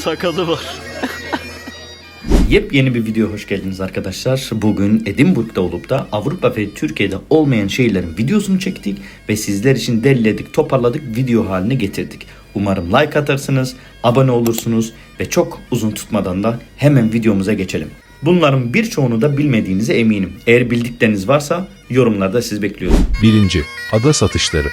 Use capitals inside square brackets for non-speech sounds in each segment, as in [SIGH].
Sakalı var. Yepyeni bir video hoş geldiniz arkadaşlar. Bugün Edinburgh'da olup da Avrupa ve Türkiye'de olmayan şeylerin videosunu çektik ve sizler için derledik, toparladık, video haline getirdik. Umarım like atarsınız, abone olursunuz ve çok uzun tutmadan da hemen videomuza geçelim. Bunların birçoğunu da bilmediğinize eminim. Eğer bildikleriniz varsa yorumlarda siz bekliyorum. 1. Ada satışları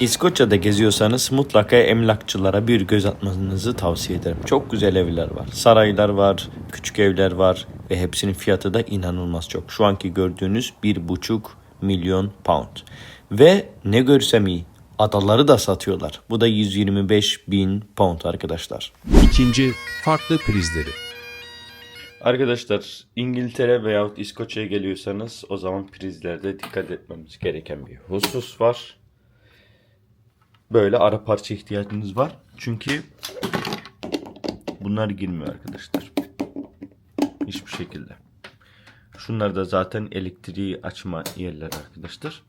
İskoçya'da geziyorsanız mutlaka emlakçılara bir göz atmanızı tavsiye ederim. Çok güzel evler var. Saraylar var, küçük evler var ve hepsinin fiyatı da inanılmaz çok. Şu anki gördüğünüz bir buçuk milyon pound. Ve ne görsem iyi adaları da satıyorlar. Bu da 125 bin pound arkadaşlar. 2. Farklı prizleri Arkadaşlar İngiltere veyahut İskoçya'ya geliyorsanız o zaman prizlerde dikkat etmemiz gereken bir husus var. Böyle ara parça ihtiyacınız var. Çünkü bunlar girmiyor arkadaşlar. Hiçbir şekilde. Şunlar da zaten elektriği açma yerler arkadaşlar.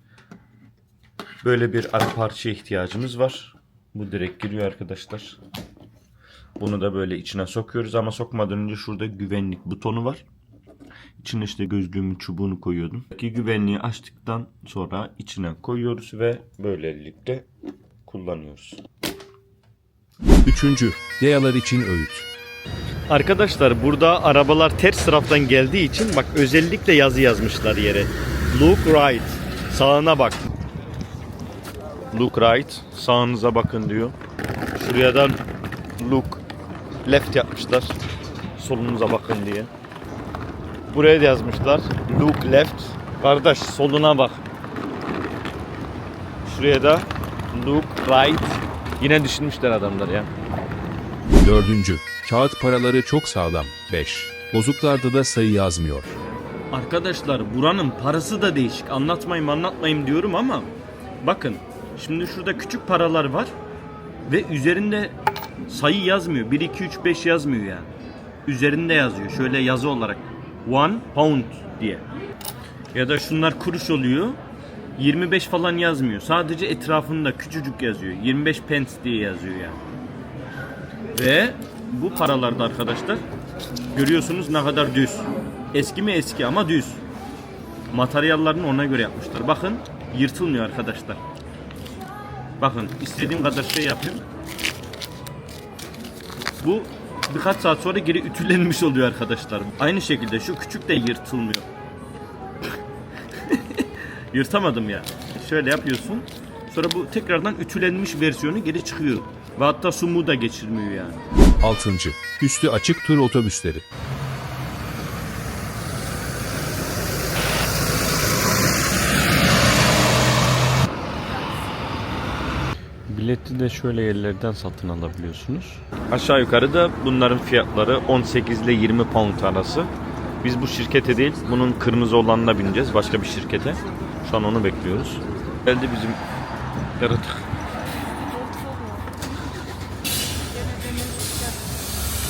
Böyle bir ara parça ihtiyacımız var. Bu direkt giriyor arkadaşlar. Bunu da böyle içine sokuyoruz ama sokmadan önce şurada güvenlik butonu var. İçine işte gözlüğümün çubuğunu koyuyordum. Ki güvenliği açtıktan sonra içine koyuyoruz ve böylelikle kullanıyoruz. 3. Yayalar için öğüt Arkadaşlar burada arabalar ters taraftan geldiği için bak özellikle yazı yazmışlar yere. Look right. Sağına bak. Look right. Sağınıza bakın diyor. Şuraya da look left yapmışlar. Solunuza bakın diye. Buraya da yazmışlar. Look left. Kardeş soluna bak. Şuraya da look right. Yine düşünmüşler adamlar ya. 4. Kağıt paraları çok sağlam 5. Bozuklarda da sayı yazmıyor Arkadaşlar buranın parası da değişik. Anlatmayayım anlatmayayım diyorum ama bakın şimdi şurada küçük paralar var ve üzerinde sayı yazmıyor. 1 2 3 5 yazmıyor yani. Üzerinde yazıyor. Şöyle yazı olarak one pound diye. Ya da şunlar kuruş oluyor. 25 falan yazmıyor. Sadece etrafında küçücük yazıyor. 25 pence diye yazıyor yani. Ve bu paralarda arkadaşlar görüyorsunuz ne kadar düz. Eski mi eski ama düz. Materyallerini ona göre yapmışlar. Bakın yırtılmıyor arkadaşlar. Bakın istediğim kadar şey yapıyorum. Bu birkaç saat sonra geri ütülenmiş oluyor arkadaşlar. Aynı şekilde şu küçük de yırtılmıyor. Yırtamadım ya. Şöyle yapıyorsun. Sonra bu tekrardan ütülenmiş versiyonu geri çıkıyor. Ve hatta sumu da geçirmiyor yani. 6. Üstü açık tur otobüsleri Bileti de şöyle yerlerden satın alabiliyorsunuz. Aşağı yukarı da bunların fiyatları 18 ile 20 pound arası. Biz bu şirkete değil, bunun kırmızı olanına bineceğiz. Başka bir şirkete. Şu an onu bekliyoruz. Geldi bizim yaratık.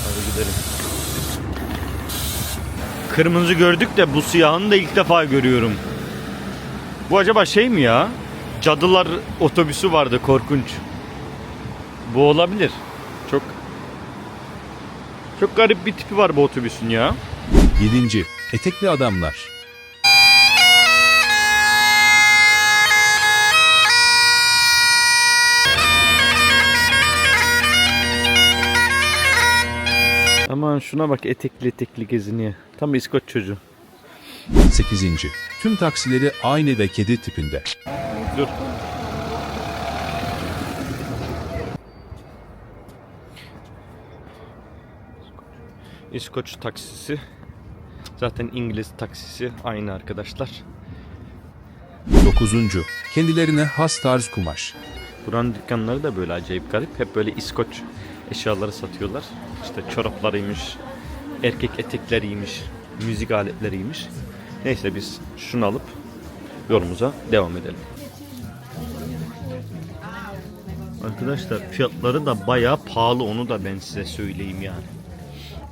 Hadi gidelim. Kırmızı gördük de bu siyahını da ilk defa görüyorum. Bu acaba şey mi ya? Cadılar otobüsü vardı korkunç. Bu olabilir. Çok çok garip bir tipi var bu otobüsün ya. 7. Etekli adamlar Aman şuna bak etekli etekli geziniyor. Tam İskoç çocuğu. 8. Tüm taksileri aynı ve kedi tipinde Dur. İskoç taksisi. Zaten İngiliz taksisi aynı arkadaşlar. 9. Kendilerine has tarz kumaş Buranın dükkanları da böyle acayip garip. Hep böyle İskoç eşyaları satıyorlar. İşte çoraplarıymış, erkek etekleriymiş, müzik aletleriymiş. Neyse biz şunu alıp yolumuza devam edelim. Arkadaşlar fiyatları da bayağı pahalı onu da ben size söyleyeyim yani.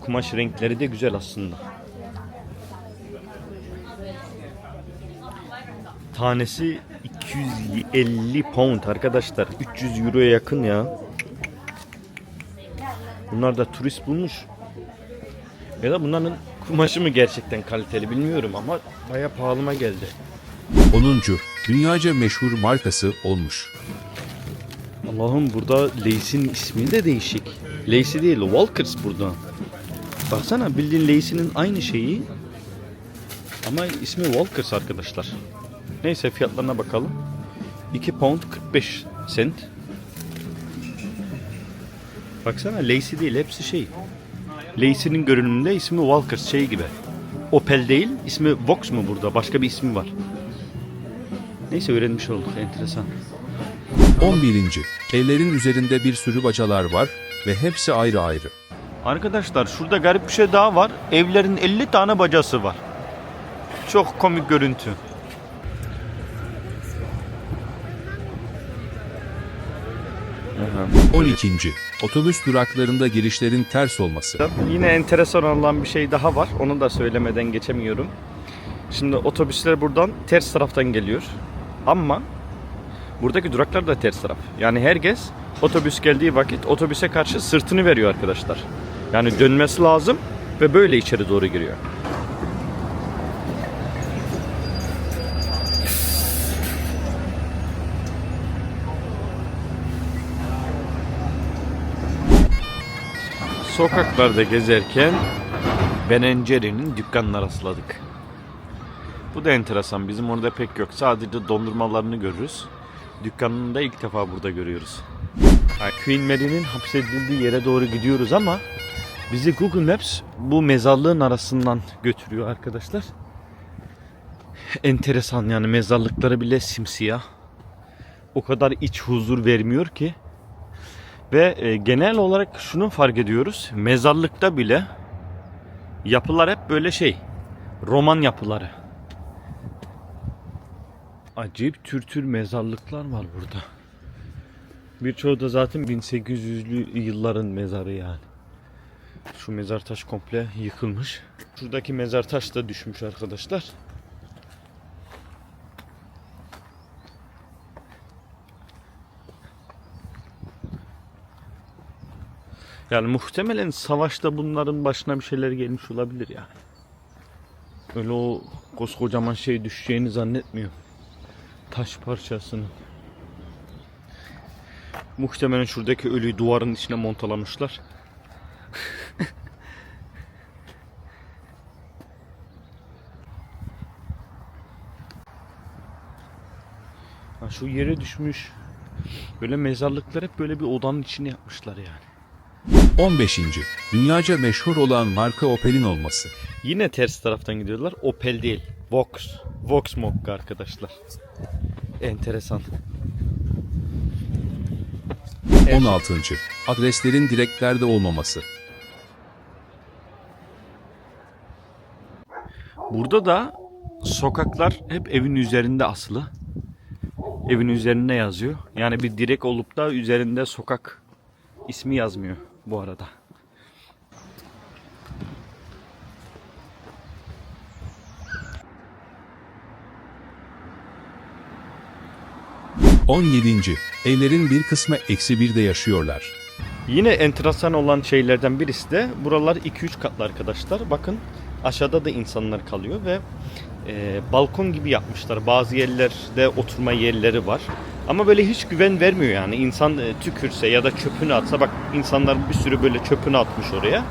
Kumaş renkleri de güzel aslında. Tanesi 250 pound arkadaşlar. 300 euroya yakın ya. Bunlar da turist bulmuş. Ya da bunların kumaşı mı gerçekten kaliteli bilmiyorum ama baya pahalıma geldi. 10. Dünyaca meşhur markası olmuş. Allah'ım burada Lace'in ismi de değişik. Lace değil, Walkers burada. Baksana bildiğin Lace'nin aynı şeyi. Ama ismi Walkers arkadaşlar. Neyse fiyatlarına bakalım. 2 pound 45 cent. Baksana Lace değil hepsi şey. Lace'nin görünümünde ismi Walkers şey gibi. Opel değil, ismi Vox mu burada? Başka bir ismi var. Neyse öğrenmiş olduk. Enteresan. 11. Ellerin üzerinde bir sürü bacalar var ve hepsi ayrı ayrı. Arkadaşlar şurada garip bir şey daha var. Evlerin 50 tane bacası var. Çok komik görüntü. 12. Otobüs duraklarında girişlerin ters olması. Yine enteresan olan bir şey daha var. Onu da söylemeden geçemiyorum. Şimdi otobüsler buradan ters taraftan geliyor. Ama buradaki duraklar da ters taraf. Yani herkes otobüs geldiği vakit otobüse karşı sırtını veriyor arkadaşlar. Yani dönmesi lazım ve böyle içeri doğru giriyor. Sokaklarda gezerken Ben Jerry'nin dükkanına rastladık. Bu da enteresan. Bizim orada pek yok. Sadece dondurmalarını görürüz. Dükkanını da ilk defa burada görüyoruz. Queen Mary'nin hapsedildiği yere doğru gidiyoruz ama bizi Google Maps bu mezarlığın arasından götürüyor arkadaşlar. Enteresan yani mezarlıkları bile simsiyah. O kadar iç huzur vermiyor ki. Ve e, genel olarak şunu fark ediyoruz. Mezarlıkta bile yapılar hep böyle şey. Roman yapıları. Acayip tür tür mezarlıklar var burada. Birçoğu da zaten 1800'lü yılların mezarı yani. Şu mezar taş komple yıkılmış. Şuradaki mezar taş da düşmüş arkadaşlar. Yani muhtemelen savaşta bunların başına bir şeyler gelmiş olabilir yani. Öyle o koskocaman şey düşeceğini zannetmiyorum. Taş parçasının. Muhtemelen şuradaki ölüyü duvarın içine montalamışlar. [LAUGHS] şu yere düşmüş. Böyle mezarlıklar hep böyle bir odanın içine yapmışlar yani. 15. Dünyaca meşhur olan marka Opel'in olması. Yine ters taraftan gidiyorlar. Opel değil. Vox. Vox Mokka arkadaşlar. Enteresan. 16. Adreslerin direklerde olmaması. Burada da sokaklar hep evin üzerinde asılı. Evin üzerinde yazıyor. Yani bir direk olup da üzerinde sokak ismi yazmıyor bu arada. Hı. 17. Evlerin bir kısmı eksi birde yaşıyorlar. Yine enteresan olan şeylerden birisi de buralar 2-3 katlı arkadaşlar. Bakın aşağıda da insanlar kalıyor ve e, balkon gibi yapmışlar. Bazı yerlerde oturma yerleri var. Ama böyle hiç güven vermiyor yani. İnsan e, tükürse ya da çöpünü atsa bak insanlar bir sürü böyle çöpünü atmış oraya.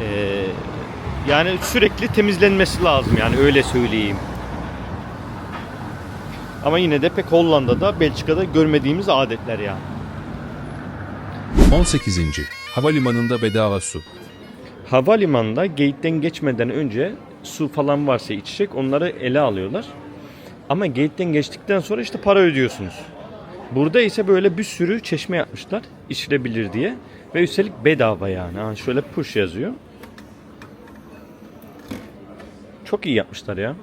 E, yani sürekli temizlenmesi lazım yani öyle söyleyeyim. Ama yine de pek Hollanda'da, Belçika'da görmediğimiz adetler yani. 18. Havalimanında bedava su. Havalimanında gate'den geçmeden önce su falan varsa içecek onları ele alıyorlar. Ama gate'den geçtikten sonra işte para ödüyorsunuz. Burada ise böyle bir sürü çeşme yapmışlar içilebilir diye. Ve üstelik bedava yani. Ha, şöyle push yazıyor. Çok iyi yapmışlar ya.